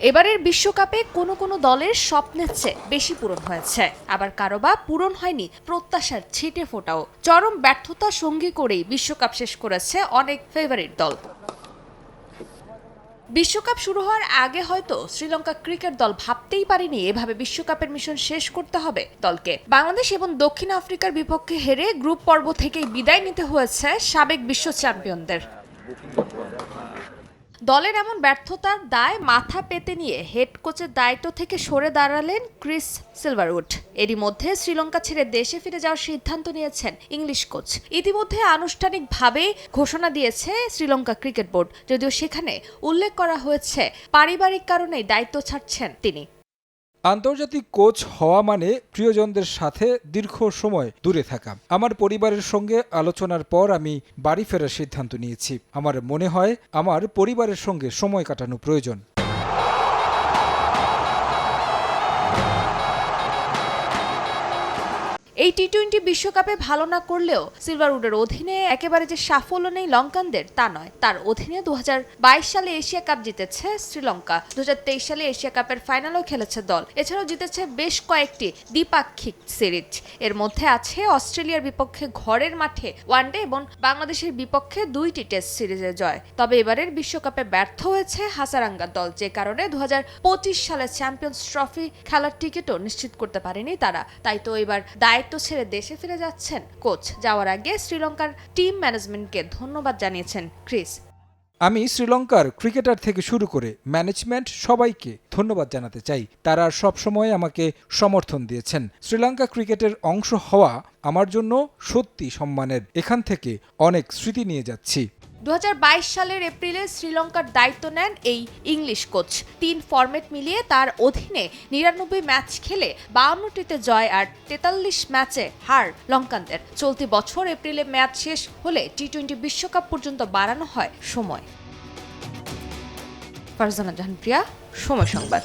এবারের বিশ্বকাপে কোনো কোনো দলের স্বপ্নের চেয়ে বেশি পূরণ হয়েছে। আবার কারও বা পূরণ হয়নি প্রত্যাশার ছিটে ফোটাও। চরম ব্যর্থতা সঙ্গী করেই বিশ্বকাপ শেষ করেছে অনেক ফেভারিট দল। বিশ্বকাপ শুরু হওয়ার আগে হয়তো শ্রীলঙ্কা ক্রিকেট দল ভাবতেই পারেনি এভাবে বিশ্বকাপের মিশন শেষ করতে হবে দলকে। বাংলাদেশ এবং দক্ষিণ আফ্রিকার বিপক্ষে হেরে গ্রুপ পর্ব থেকেই বিদায় নিতে হয়েছে সাবেক বিশ্ব চ্যাম্পিয়নদের। দলের এমন ব্যর্থতার দায় মাথা পেতে নিয়ে হেড কোচের দায়িত্ব থেকে সরে দাঁড়ালেন ক্রিস সিলভারউড। এরই মধ্যে শ্রীলঙ্কা ছেড়ে দেশে ফিরে যাওয়ার সিদ্ধান্ত নিয়েছেন ইংলিশ কোচ। ইতিমধ্যে আনুষ্ঠানিকভাবে ঘোষণা দিয়েছে শ্রীলঙ্কা ক্রিকেট বোর্ড, যদিও সেখানে উল্লেখ করা হয়েছে পারিবারিক কারণেই দায়িত্ব ছাড়ছেন তিনি। আন্তর্জাতিক কোচ হওয়া মানে প্রিয়জনদের সাথে দীর্ঘ সময় দূরে থাকা। আমার পরিবারের সঙ্গে আলোচনার পর আমি বাড়ি ফেরার সিদ্ধান্ত নিয়েছি। আমার মনে হয় আমার পরিবারের সঙ্গে সময় কাটানো প্রয়োজন। এই টি টোয়েন্টি বিশ্বকাপে ভালো না করলেও সিলভারউডের অধীনে একেবারে যে সাফল্য নেই লঙ্কানদের, তা নয়। তার অধীনে দু হাজার বাইশ সালে এশিয়া কাপ জিতেছে শ্রীলঙ্কা। দু হাজার তেইশ সালে এশিয়া কাপের ফাইনালও খেলেছে দল। এছাড়াও জিতেছে বেশ কয়েকটি দ্বিপাক্ষিক সিরিজ। এর মধ্যে আছে অস্ট্রেলিয়ার বিপক্ষে ঘরের মাঠে ওয়ানডে এবং বাংলাদেশের বিপক্ষে দুইটি টেস্ট সিরিজে জয়। তবে এবারের বিশ্বকাপে ব্যর্থ হয়েছে হাসারাঙ্গা দল, যে কারণে দু হাজার পঁচিশ সালে চ্যাম্পিয়ন্স ট্রফি খেলার টিকিটও নিশ্চিত করতে পারেনি তারা। তাই তো এবার দায়িত্ব ছেড়ে দেশে ফিরে যাচ্ছেন। কোচ যাওয়ার আগে শ্রীলঙ্কার টিম ম্যানেজমেন্টকে ধন্যবাদ জানিয়েছেন ক্রিস। আমি শ্রীলঙ্কার ক্রিকেটার থেকে শুরু করে ম্যানেজমেন্ট সবাইকে ধন্যবাদ জানাতে চাই। তারা সবসময় আমাকে সমর্থন দিয়েছেন। শ্রীলঙ্কা ক্রিকেটের অংশ হওয়া আমার জন্য সত্যি সম্মানের। এখান থেকে অনেক স্মৃতি নিয়ে যাচ্ছি। দু হাজার বাইশ সালের এপ্রিলে শ্রীলঙ্কার দায়িত্ব নেন এই ইংলিশ কোচ। তিন ফরম্যাট মিলিয়ে তার অধীনে নিরানব্বই ম্যাচ খেলে বাউন্নটিতে জয় আর তেতাল্লিশ ম্যাচে হার লঙ্কানদের। চলতি বছর এপ্রিলে ম্যাচ শেষ হলে টি টোয়েন্টি বিশ্বকাপ পর্যন্ত বাড়ানো হয় সময়। ফারজানা জাহান প্রিয়া, সময় সংবাদ।